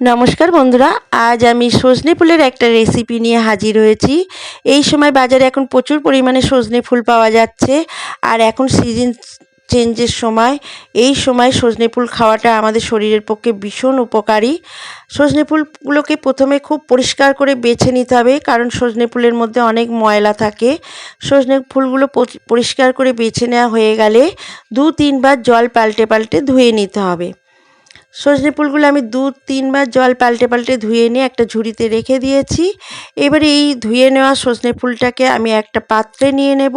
নমস্কার বন্ধুরা, আজ আমি সজনে ফুলের একটা রেসিপি নিয়ে হাজির হয়েছি। এই সময় বাজারে এখন প্রচুর পরিমাণে সজনে ফুল পাওয়া যাচ্ছে আর এখন সিজন চেঞ্জের সময়। এই সময় সজনে ফুল খাওয়াটা আমাদের শরীরের পক্ষে ভীষণ উপকারী। সজনে ফুলগুলোকে প্রথমে খুব পরিষ্কার করে বেছে নিতে হবে, কারণ সজনে ফুলের মধ্যে অনেক ময়লা থাকে। সজনে ফুলগুলো পরিষ্কার করে বেছে নেওয়া হয়ে গেলে দু তিনবার জল পাল্টে পাল্টে ধুয়ে নিতে হবে। সজনে ফুলগুলো আমি দু, তিনবার জল পাল্টে পাল্টে ধুয়ে নিয়ে একটা ঝুড়িতে রেখে দিয়েছি। এবারে এই ধুয়ে নেওয়া সজনে ফুলটাকে আমি একটা পাত্রে নিয়ে নেব।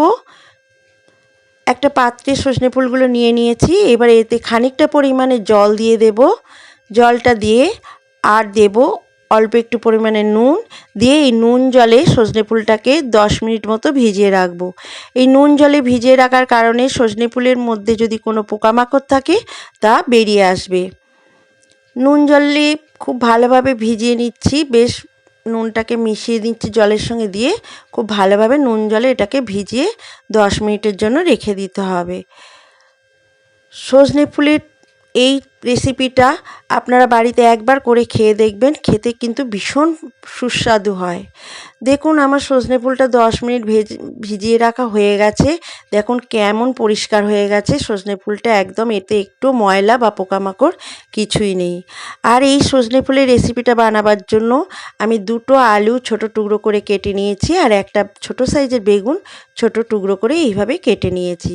একটা পাত্রে সজনে ফুলগুলো নিয়ে নিয়েছি। এবার এতে খানিকটা পরিমাণে জল দিয়ে দেব। জলটা দিয়ে আর দেব অল্প একটু পরিমাণে নুন। দিয়ে এই নুন জলে সজনে ফুলটাকে দশ মিনিট মতো ভিজিয়ে রাখব। এই নুন জলে ভিজিয়ে রাখার কারণে সজনে ফুলের মধ্যে যদি কোনো পোকামাকড় থাকে, তা বেরিয়ে আসবে। নুন জলে খুব ভালোভাবে ভিজিয়ে নিচ্ছি। বেশ নুনটাকে মিশিয়ে দিচ্ছি জলের সঙ্গে দিয়ে। খুব ভালোভাবে নুন জলে এটাকে ভিজিয়ে দশ মিনিটের জন্য রেখে দিতে হবে। সজনে ফুলের এই রেসিপিটা আপনারা বাড়িতে একবার করে খেয়ে দেখবেন, খেতে কিন্তু ভীষণ সুস্বাদু হয়। দেখুন আমার সজনে ফুলটা দশ মিনিট ভেজে, ভিজিয়ে রাখা হয়ে গেছে। দেখুন কেমন পরিষ্কার হয়ে গেছে। সজনে ফুলটা একদম এতে একটু ময়লা বা পোকামাকড় কিছুই নেই। আর এই সজনে ফুলের রেসিপিটা বানাবার জন্য আমি দুটো আলু ছোট টুকরো করে কেটে নিয়েছি আর একটা ছোট সাইজের বেগুন ছোট টুকরো করে এইভাবে কেটে নিয়েছি।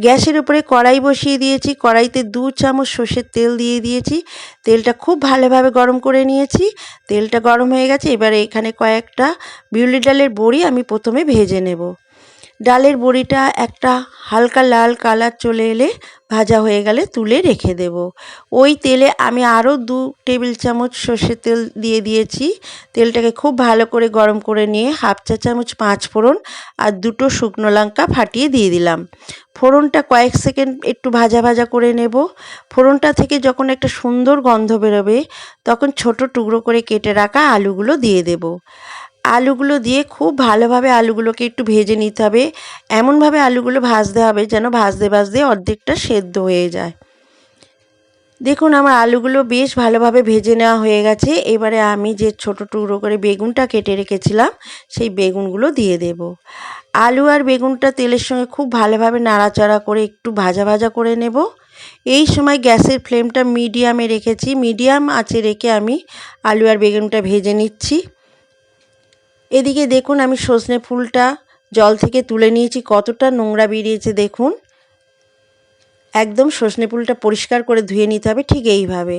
গ্যাসের উপরে কড়াই বসিয়ে দিয়েছি। কড়াইতে দু চামচ সর্ষের তেল দিয়ে দিয়েছি। তেলটা খুব ভালোভাবে গরম করে নিয়েছি। তেলটা গরম হয়ে গেছে। এবারে এখানে কয়েকটা বিউলি ডালের বড়ি আমি প্রথমে ভেজে নেব। ডালের বড়িটা একটা হালকা লাল কালার চলে এলে ভাজা হয়ে গেলে তুলে রেখে দেব। ওই তেলে আমি আরও দু টেবিল চামচ সর্ষের তেল দিয়ে দিয়েছি। তেলটাকে খুব ভালো করে গরম করে নিয়ে হাফ চা চামচ পাঁচ ফোড়ন আর দুটো শুকনো লঙ্কা ফাটিয়ে দিয়ে দিলাম। ফোড়নটা কয়েক সেকেন্ড একটু ভাজা ভাজা করে নেব। ফোড়নটা থেকে যখন একটা সুন্দর গন্ধ বেরোবে, তখন ছোট টুকরো করে কেটে রাখা আলুগুলো দিয়ে দেব। আলুগুলো দিয়ে খুব ভালোভাবে আলুগুলোকে একটু ভেজে নিতে হবে। এমনভাবে আলুগুলো ভাজতে হবে যেন ভাজতে ভাজতে অর্ধেকটা সেদ্ধ হয়ে যায়। দেখুন, আমার আলুগুলো বেশ ভালোভাবে ভেজে নেওয়া হয়ে গেছে। এবারে আমি যে ছোট টুকরো করে বেগুনটা কেটে রেখেছিলাম, সেই বেগুনগুলো দিয়ে দেব। আলু আর বেগুনটা তেলের সঙ্গে খুব ভালোভাবে নাড়াচাড়া করে একটু ভাজা ভাজা করে নেব। এই সময় গ্যাসের ফ্লেমটা মিডিয়ামে রেখেছি। মিডিয়াম আঁচে রেখে আমি আলু আর বেগুনটা ভেজে নিচ্ছি। এদিকে দেখুন আমি সজনে ফুলটা জল থেকে তুলে নিয়েছি, কতটা নোংরা বেরিয়েছে দেখুন। একদম সজনে ফুলটা পরিষ্কার করে ধুয়ে নিতে হবে ঠিক এইভাবে।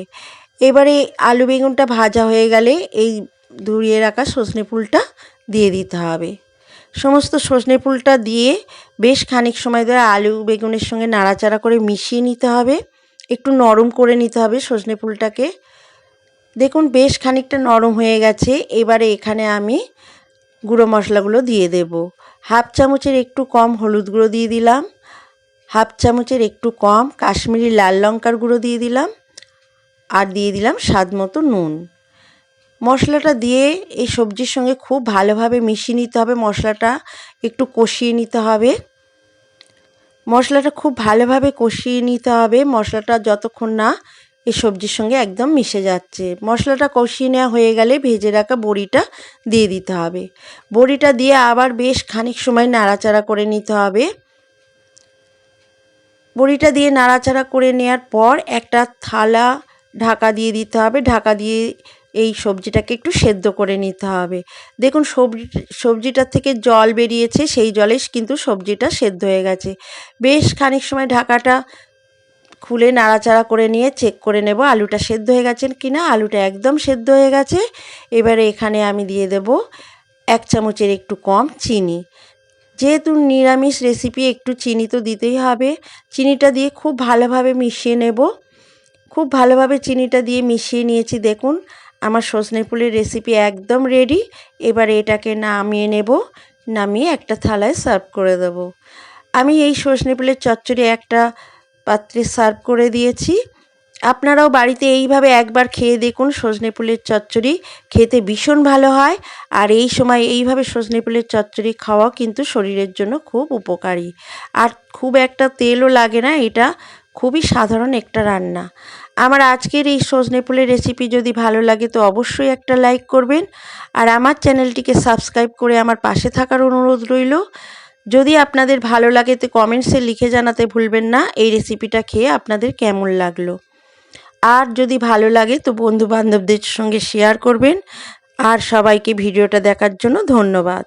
এবারে আলু বেগুনটা ভাজা হয়ে গেলে এই ধুয়ে রাখা সজনে ফুলটা দিয়ে দিতে হবে। সমস্ত সজনে ফুলটা দিয়ে বেশ খানিক সময় ধরে আলু বেগুনের সঙ্গে নাড়াচাড়া করে মিশিয়ে নিতে হবে। একটু নরম করে নিতে হবে সজনে ফুলটাকে। দেখুন বেশ খানিকটা নরম হয়ে গেছে। এবারে এখানে আমি গুঁড়ো মশলাগুলো দিয়ে দেব। হাফ চামচের একটু কম হলুদ গুঁড়ো দিয়ে দিলাম। হাফ চামচের একটু কম কাশ্মীরি লাল লঙ্কার গুঁড়ো দিয়ে দিলাম। আর দিয়ে দিলাম স্বাদ মতো নুন। মশলাটা দিয়ে এই সবজির সঙ্গে খুব ভালোভাবে মিশিয়ে নিতে হবে। মশলাটা একটু কষিয়ে নিতে হবে। মশলাটা খুব ভালোভাবে কষিয়ে নিতে হবে। মশলাটা যতক্ষণ না এই সবজির সঙ্গে একদম মিশে যাচ্ছে। মশলাটা কষিয়ে নেওয়া হয়ে গেলে ভেজে রাখা বড়িটা দিয়ে দিতে হবে। বড়িটা দিয়ে আবার বেশ খানিক সময় নাড়াচাড়া করে নিতে হবে। বড়িটা দিয়ে নাড়াচাড়া করে নেওয়ার পর একটা থালা ঢাকা দিয়ে দিতে হবে। ঢাকা দিয়ে এই সবজিটাকে একটু সেদ্ধ করে নিতে হবে। দেখুন সবজি সবজিটার থেকে জল বেরিয়েছে, সেই জলে কিন্তু সবজিটা সেদ্ধ হয়ে গেছে। বেশ খানিক সময় ঢাকাটা খুলে নাড়াচাড়া করে নিয়ে চেক করে নেব আলুটা সেদ্ধ হয়ে গেছেন কি না আলুটা একদম সেদ্ধ হয়ে গেছে। এবারে এখানে আমি দিয়ে দেব এক চামচের একটু কম চিনি। যেহেতু নিরামিষ রেসিপি একটু চিনি তো দিতেই হবে। চিনিটা দিয়ে খুব ভালোভাবে মিশিয়ে নেব। খুব ভালোভাবে চিনিটা দিয়ে মিশিয়ে নিয়েছি, দেখুন। আমার সজনে ফুলের রেসিপি একদম রেডি এবারে এটাকে নামিয়ে নেব, নামিয়ে একটা থালায় সার্ভ করে দেব। আমি এই সজনে ফুলের চচ্চড়ি একটা পাত্রে সার্ভ করে দিয়েছি। আপনারাও বাড়িতে এইভাবে একবার খেয়ে দেখুন, সজনে ফুলের চচ্চড়ি খেতে ভীষণ ভালো হয়। আর এই সময় এইভাবে সজনে ফুলের চচ্চড়ি খাওয়া কিন্তু শরীরের জন্য খুব উপকারী। আর খুব একটা তেলও লাগে না, এটা খুবই সাধারণ একটা রান্না। আমার আজকের এই সজনে ফুলের রেসিপি যদি ভালো লাগে তো অবশ্যই একটা লাইক করবেন। আর আমার চ্যানেলটিকে সাবস্ক্রাইব করে আমার পাশে থাকার অনুরোধ রইল। যদি আপনাদের ভালো লাগে, তো কমেন্টসে লিখে জানাতে ভুলবেন না। এই রেসিপিটা খেয়ে আপনাদের কেমন লাগল? আর যদি ভালো লাগে, তো বন্ধু বান্ধবদের সঙ্গে শেয়ার করবেন। আর সবাইকে ভিডিওটা দেখার জন্য ধন্যবাদ।